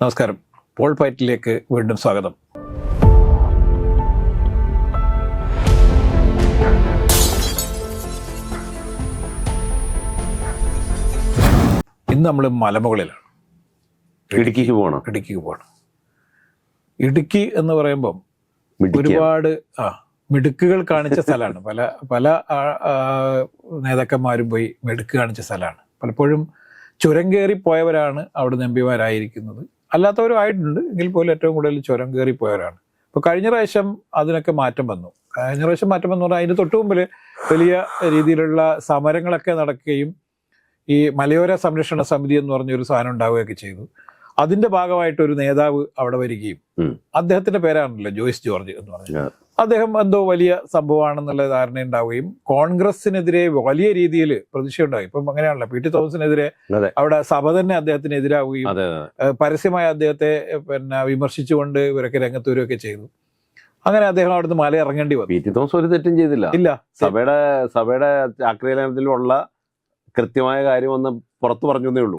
നമസ്കാരം. പോൾ പൈറ്റിലേക്ക് വീണ്ടും സ്വാഗതം. ഇന്ന് നമ്മൾ മലമുകളിലാണ്. ഇടുക്കിക്ക് പോകണം ഇടുക്കിക്ക് പോകണം ഇടുക്കി എന്ന് പറയുമ്പം ഒരുപാട് ആ മിടുക്കുകൾ കാണിച്ച സ്ഥലമാണ്. പല പല നേതാക്കന്മാരും പോയി മിടുക്ക് കാണിച്ച സ്ഥലമാണ്. പലപ്പോഴും ചുരം കയറി പോയവരാണ് അവിടുന്ന് എം പിമാരായിരിക്കുന്നത്. അല്ലാത്തവരും ആയിട്ടുണ്ട്. എങ്കിൽ പോലും ഏറ്റവും കൂടുതൽ ചുരം കയറിപ്പോയവരാണ്. ഇപ്പോൾ കഴിഞ്ഞ പ്രാവശ്യം അതിനൊക്കെ മാറ്റം വന്നു. കഴിഞ്ഞ പ്രാവശ്യം മാറ്റം വന്നു പറഞ്ഞാൽ അതിന് തൊട്ട് മുമ്പിൽ വലിയ രീതിയിലുള്ള സമരങ്ങളൊക്കെ നടക്കുകയും ഈ മലയോര സംരക്ഷണ സമിതി എന്ന് പറഞ്ഞൊരു സാധനം ഉണ്ടാവുകയൊക്കെ ചെയ്തു. അതിന്റെ ഭാഗമായിട്ട് ഒരു നേതാവ് അവിടെ വരികയും അദ്ദേഹത്തിന്റെ പേരാണല്ലോ ജോയിസ് ജോർജ് എന്ന് പറഞ്ഞത്. അദ്ദേഹം എന്തോ വലിയ സംഭവമാണെന്നുള്ള ധാരണ ഉണ്ടാവുകയും കോൺഗ്രസിനെതിരെ വലിയ രീതിയിൽ പ്രതിഷേധം ഉണ്ടാവും ഇപ്പം അങ്ങനെയാണല്ലോ പി ടി തോമസിനെതിരെ. അവിടെ സഭ തന്നെ അദ്ദേഹത്തിന് എതിരാവുകയും. പരസ്യമായി അദ്ദേഹത്തെ പിന്നെ വിമർശിച്ചുകൊണ്ട് ഇവരൊക്കെ രംഗത്ത് വരികയൊക്കെ ചെയ്തു. അങ്ങനെ അദ്ദേഹം അവിടുന്ന് മല ഇറങ്ങേണ്ടി വന്നു. പി ടി തോമസ് ഒരു തെറ്റും ചെയ്തില്ല. ഇല്ല. സഭയുടെ സഭയുടെ ആക്രിയലനത്തിലുള്ള കൃത്യമായ കാര്യം ഒന്ന് പുറത്തു പറഞ്ഞു എന്നേ ഉള്ളൂ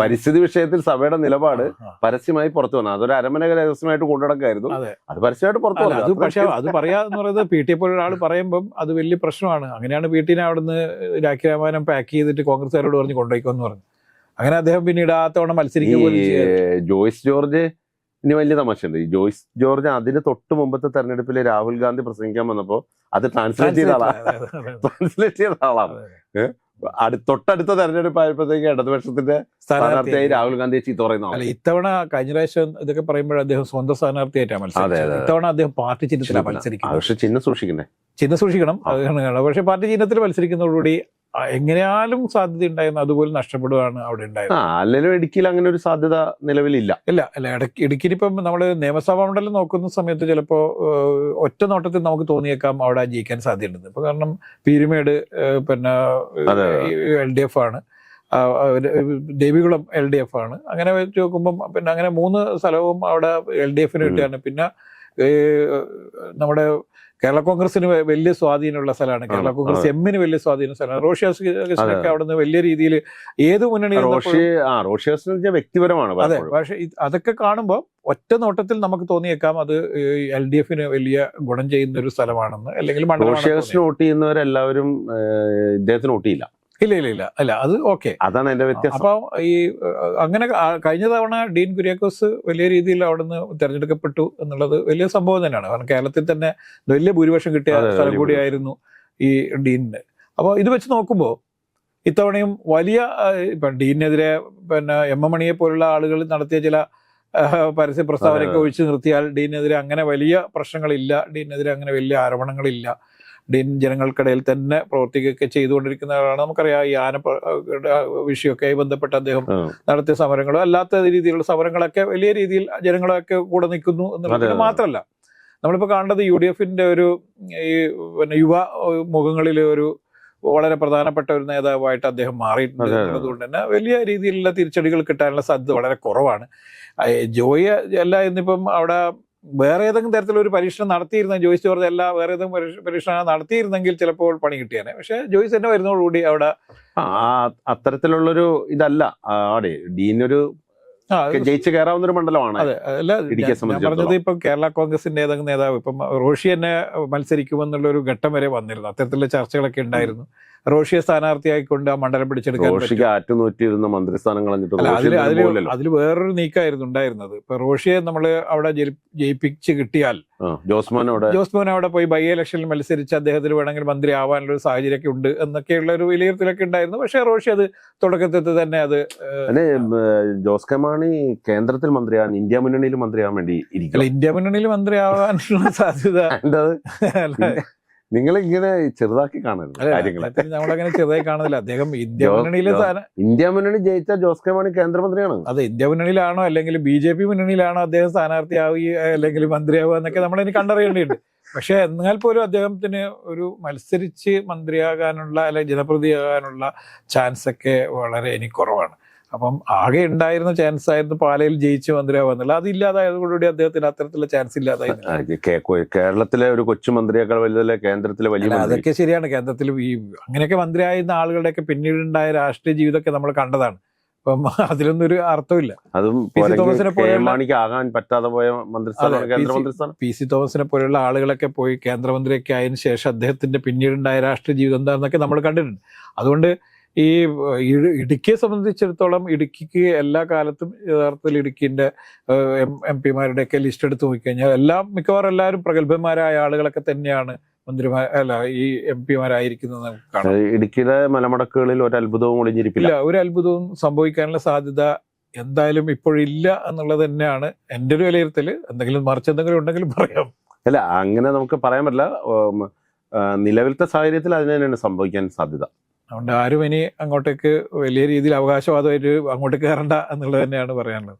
പരിസ്ഥിതി വിഷയത്തിൽ സഭയുടെ നിലപാട് പരസ്യമായി പുറത്തു വന്നു. അതൊരു അരമന രഹസ്യമായിട്ട് കൊണ്ടുനടക്കായിരുന്നു. അതെ. പരസ്യമായിട്ട് പുറത്തു വന്നു. പക്ഷെ അത് പറയാന്ന് പറയുന്നത് പി ടി പോലെ ഒരാൾ പറയുമ്പം അത് വലിയ പ്രശ്നമാണ്. അങ്ങനെയാണ് പി ടിനെ അവിടുന്ന് രാഖി രാമായണം പാക്ക് ചെയ്തിട്ട് കോൺഗ്രസ്സുകാരോട് പറഞ്ഞ് കൊണ്ടുപോയിക്കോന്ന് പറഞ്ഞു. അങ്ങനെ അദ്ദേഹം പിന്നീട് ആ തവണ ജോയിസ് മത്സരിക്കുക ജോയ്സ് ജോർജ് ഇനി വലിയ തമാശയുണ്ട്. ഈ ജോയ്സ് ജോർജ് അതിന് തൊട്ട് മുമ്പത്തെ തെരഞ്ഞെടുപ്പിൽ രാഹുൽ ഗാന്ധി പ്രസംഗിക്കാൻ വന്നപ്പോ അത് ട്രാൻസ്ലേറ്റ് ചെയ്ത ആളാണ്. ട്രാൻസ്ലേറ്റ് ചെയ്ത ആളാണ് അടു- തൊട്ടടുത്ത തെരഞ്ഞെടുപ്പ് ആയപ്പോഴത്തേക്ക് ഇടതുപക്ഷത്തിന്റെ സ്ഥാനാർത്ഥിയായി. രാഹുൽ ഗാന്ധിയെ ചീത്ത പറയുന്ന അല്ല. ഇത്തവണ കഴിഞ്ഞ പ്രാവശ്യം ഇതൊക്കെ പറയുമ്പോൾ അദ്ദേഹം സ്വന്തം സ്ഥാനാർത്ഥിയായിട്ടാണ് മത്സരിച്ചത്. ഇത്തവണ അദ്ദേഹം പാർട്ടി ചിഹ്നത്തിലാണ് മത്സരിക്കുന്നത്. പക്ഷെ ചിഹ്നം സൂക്ഷിക്കണ്ടേ ചിഹ്നം സൂക്ഷിക്കണം. പക്ഷെ പാർട്ടി ചിഹ്നത്തിൽ മത്സരിക്കുന്നതോടുകൂടി എങ്ങനെയാലും സാധ്യത ഉണ്ടായിരുന്നു അതുപോലെ നഷ്ടപ്പെടുകയാണ് അവിടെ ഉണ്ടായത്. അല്ലെങ്കിലും ഇടുക്കിയിൽ അങ്ങനെ ഒരു സാധ്യത നിലവിലില്ല. ഇല്ല അല്ല ഇടയ്ക്ക് ഇടുക്കിയിപ്പം നമ്മൾ നിയമസഭാ മണ്ഡലം നോക്കുന്ന സമയത്ത് ചിലപ്പോൾ ഒറ്റ നോട്ടത്തിൽ നമുക്ക് തോന്നിയേക്കാം അവിടെ ജയിക്കാൻ സാധ്യതയുണ്ടെന്ന്. ഇപ്പൊ കാരണം പീരുമേട് പിന്നെ എൽ ഡി എഫ് ആണ്. ദേവികുളം എൽ ഡി എഫ് ആണ്. അങ്ങനെ വെച്ച് നോക്കുമ്പം പിന്നെ അങ്ങനെ മൂന്ന് സ്ഥലവും അവിടെ എൽ ഡി എഫിന് കിട്ടിയാണ് പിന്നെ നമ്മുടെ കേരള കോൺഗ്രസിന് വലിയ സ്വാധീനമുള്ള സ്ഥലമാണ് കേരള കോൺഗ്രസ് എമ്മിന് വലിയ സ്വാധീനം സ്ഥലമാണ് റോഷിയാസ് കൃഷ്ണനൊക്കെ. അവിടുന്ന് വലിയ രീതിയിൽ ഏത് മുന്നണി റോഷിയസ് വ്യക്തിപരമാണ് അതെ. പക്ഷെ അതൊക്കെ കാണുമ്പോൾ ഒറ്റ നോട്ടത്തിൽ നമുക്ക് തോന്നിയേക്കാം അത് എൽ ഡി എഫിന് വലിയ ഗുണം ചെയ്യുന്ന ഒരു സ്ഥലമാണെന്ന് അല്ലെങ്കിൽ റോഷിയസിന് വോട്ട് ചെയ്യുന്നവരെല്ലാവരും ഇദ്ദേഹത്തിന് വോട്ട് ചെയ്യില്ല. ഇല്ല ഇല്ല ഇല്ല. അല്ല അത് ഓക്കെ. അതാണ് എന്റെ വ്യത്യാസം. അപ്പൊ ഈ അങ്ങനെ കഴിഞ്ഞ തവണ ഡീൻ കുര്യാക്കോസ് വലിയ രീതിയിൽ അവിടുന്ന് തെരഞ്ഞെടുക്കപ്പെട്ടു എന്നുള്ളത് വലിയ സംഭവം തന്നെയാണ്. കാരണം കേരളത്തിൽ തന്നെ വലിയ ഭൂരിപക്ഷം കിട്ടിയ സ്ഥലം കൂടിയായിരുന്നു ഈ ഡീനിന്. അപ്പോൾ ഇത് വെച്ച് നോക്കുമ്പോൾ ഇത്തവണയും വലിയ ഇപ്പൊ ഡീനെതിരെ പിന്നെ എം എം മണിയെ പോലുള്ള ആളുകൾ നടത്തിയ ചില പരസ്യ പ്രസ്താവനയൊക്കെ ഒഴിച്ചു നിർത്തിയാൽ ഡീനെതിരെ അങ്ങനെ വലിയ പ്രശ്നങ്ങളില്ല ഡീനെതിരെ അങ്ങനെ വലിയ ആരോപണങ്ങളില്ല. ഡീൻ ജനങ്ങൾക്കിടയിൽ തന്നെ പ്രവർത്തിക്കുകയൊക്കെ ചെയ്തുകൊണ്ടിരിക്കുന്ന ആളാണ് നമുക്കറിയാം ഈ ആന വിഷയമൊക്കെ ബന്ധപ്പെട്ട് അദ്ദേഹം. നടത്തിയ സമരങ്ങളോ അല്ലാത്ത രീതിയിലുള്ള സമരങ്ങളൊക്കെ വലിയ രീതിയിൽ ജനങ്ങളൊക്കെ കൂടെ നിൽക്കുന്നു എന്നുള്ളത്. മാത്രമല്ല നമ്മളിപ്പോൾ കാണേണ്ടത് യു ഡി എഫിന്റെ ഒരു ഈ പിന്നെ യുവ മുഖങ്ങളിൽ ഒരു വളരെ പ്രധാനപ്പെട്ട ഒരു നേതാവായിട്ട് അദ്ദേഹം മാറിയിട്ടുണ്ട് അതെ, അതെ. എന്നുള്ളത് കൊണ്ട് തന്നെ വലിയ രീതിയിലുള്ള തിരിച്ചടികൾ കിട്ടാനുള്ള സാധ്യത വളരെ കുറവാണ് ജോയി അല്ല ഇന്നിപ്പം അവിടെ വേറെ ഏതെങ്കിലും തരത്തിലൊരു പരീക്ഷണം നടത്തിയിരുന്ന ജോയിസ് ജോർജ് അല്ല വേറെ ഏതെങ്കിലും പരീക്ഷ- പരീക്ഷണം നടത്തിയിരുന്നെങ്കിൽ ചിലപ്പോൾ പണി കിട്ടിയേനെ പക്ഷെ ജോയിസ് തന്നെ വരുന്നതോടുകൂടി അവിടെ അത്തരത്തിലുള്ളൊരു ഇതല്ല. അവിടെ ഡീനൊരു ജയിച്ച് കയറാവുന്ന ഒരു മണ്ഡലമാണ് ഞാൻ- പറഞ്ഞത് ഇപ്പം കേരള കോൺഗ്രസിന്റെ ഏതെങ്കിലും നേതാവ് ഇപ്പം റോഷി തന്നെ മത്സരിക്കുമെന്നുള്ള ഒരു ഘട്ടം വരെ വന്നിരുന്നു. അത്തരത്തിലുള്ള ചർച്ചകളൊക്കെ ഉണ്ടായിരുന്നു. റോഷിയെ സ്ഥാനാർത്ഥിയായിക്കൊണ്ട് ആ മണ്ഡലം പിടിച്ചെടുക്കാൻ. റോഷിക്ക് ആറ്റുനൂറ്റിയിരുന്ന മന്ത്രിസ്ഥാനം കളഞ്ഞിട്ട് അതിൽ വേറൊരു നീക്കമായിരുന്നു ഉണ്ടായിരുന്നത്. ഇപ്പൊ റോഷിയെ നമ്മൾ അവിടെ ജയിപ്പിച്ച് കിട്ടിയാൽ ജോസ്മാൻ അവിടെ ജോസ്മോൻ അവിടെ പോയി ബൈ ഇലക്ഷനിൽ മത്സരിച്ച് അദ്ദേഹത്തിന് വേണമെങ്കിൽ മന്ത്രി ആവാനുള്ള ഒരു സാഹചര്യമൊക്കെ ഉണ്ട് എന്നൊക്കെയുള്ള ഒരു വിലയിരുത്തലൊക്കെ ഉണ്ടായിരുന്നു. പക്ഷേ റോഷി അത് തുടക്കത്തിൽ തന്നെ അത് അല്ലെ ജോസ് കെ മാണി കേന്ദ്രത്തിൽ മന്ത്രിയാവാൻ ഇന്ത്യ മുന്നണിയിൽ മന്ത്രിയാവാൻ വേണ്ടി ഇരിക്കും ഇന്ത്യ മുന്നണിയിൽ മന്ത്രിയാവാനുള്ള സാധ്യത അതിന്റെ നിങ്ങൾ ഇങ്ങനെ ചെറുതാക്കി കാണരുത് കാര്യങ്ങളെ. നമ്മളങ്ങനെ ചെറുതായി കാണുന്നില്ല. അദ്ദേഹം ഇന്ത്യ മുന്നണിയിലെ ഇന്ത്യ മുന്നണി ജയിച്ച ജോസ് കെ മാണി കേന്ദ്രമന്ത്രിയാണ്. അതെ ഇന്ത്യ മുന്നണിയിലാണോ അല്ലെങ്കിൽ ബി ജെ പി മുന്നണിയിലാണോ അദ്ദേഹം സ്ഥാനാർത്ഥിയാവുക അല്ലെങ്കിൽ മന്ത്രിയാവുക എന്നൊക്കെ നമ്മൾ ഇനി കണ്ടറിയേണ്ടതുണ്ട്. പക്ഷെ എന്നാൽ പോലും അദ്ദേഹത്തിന് ഒരു മത്സരിച്ച് മന്ത്രിയാകാനുള്ള അല്ലെങ്കിൽ ജനപ്രതിയാകാനുള്ള ചാൻസ് ഒക്കെ വളരെ ഇനി കുറവാണ്. അപ്പം ആകെ ഉണ്ടായിരുന്ന ചാൻസ് ആയിരുന്നു പാലയിൽ ജയിച്ച് മന്ത്രിയാവുക എന്നുള്ളത് അതില്ലാതായതോടുകൂടി അദ്ദേഹത്തിന് അത്തരത്തിലുള്ള ചാൻസ് ഇല്ലാതായി കേരളത്തിലെ ഒരു കൊച്ചു മന്ത്രിയേക്കാൾ വലുതല്ലേ കേന്ദ്രത്തിലെ വലിയ മന്ത്രി? അതൊക്കെ ശരിയാണ്. കേന്ദ്രത്തിൽ ഈ അങ്ങനെയൊക്കെ മന്ത്രിയായിരുന്ന ആളുകളുടെയൊക്കെ പിന്നീടുണ്ടായ രാഷ്ട്രീയ ജീവിതമൊക്കെ നമ്മൾ കണ്ടതാണ്. അപ്പം അതിലൊന്നും ഒരു അർത്ഥമില്ല അതും തോമസിനെ പോലെയുള്ള- ആകാൻ പറ്റാതെ പോയ. പി സി തോമസിനെ പോലെയുള്ള ആളുകളൊക്കെ പോയി കേന്ദ്രമന്ത്രിയൊക്കെ ആയതിനു ശേഷം അദ്ദേഹത്തിന്റെ പിന്നീടുണ്ടായ രാഷ്ട്രീയ ജീവിതം എന്താണെന്നൊക്കെ നമ്മൾ കണ്ടിട്ടുണ്ട്. അതുകൊണ്ട് ഈ ഇടു- ഇടുക്കിയെ സംബന്ധിച്ചിടത്തോളം ഇടുക്കിക്ക് എല്ലാ കാലത്തും യഥാർത്ഥത്തിൽ ഇടുക്കിന്റെ എം എം പിമാരുടെയൊക്കെ ലിസ്റ്റ് എടുത്ത് നോക്കിക്കഴിഞ്ഞാൽ എല്ലാം മിക്കവാറും എല്ലാവരും പ്രഗത്ഭന്മാരായ ആളുകളൊക്കെ തന്നെയാണ് മന്ത്രിമാർ അല്ല ഈ എം പിമാരായിരിക്കുന്നത് നമുക്ക് കാണാം. ഇടുക്കിയിലെ മലമടക്കുകളിൽ ഒരു അത്ഭുതവും ഒളിഞ്ഞിരിക്കില്ല ഒരു അത്ഭുതവും സംഭവിക്കാനുള്ള സാധ്യത എന്തായാലും ഇപ്പോഴില്ല എന്നുള്ളത് തന്നെയാണ് എന്റെ ഒരു വിലയിരുത്തൽ എന്തെങ്കിലും മറിച്ച് എന്തെങ്കിലും ഉണ്ടെങ്കിലും പറയാം. അല്ല അങ്ങനെ നമുക്ക് പറയാൻ പറ്റില്ല. നിലവിലത്തെ സാഹചര്യത്തിൽ അതിനെ തന്നെയാണ് സംഭവിക്കാൻ സാധ്യത. അതുകൊണ്ട് ആരും ഇനി അങ്ങോട്ടേക്ക് വലിയ രീതിയിൽ അവകാശവാദമായിട്ട് അങ്ങോട്ട് കയറണ്ട എന്നുള്ളത് തന്നെയാണ് പറയാനുള്ളത്.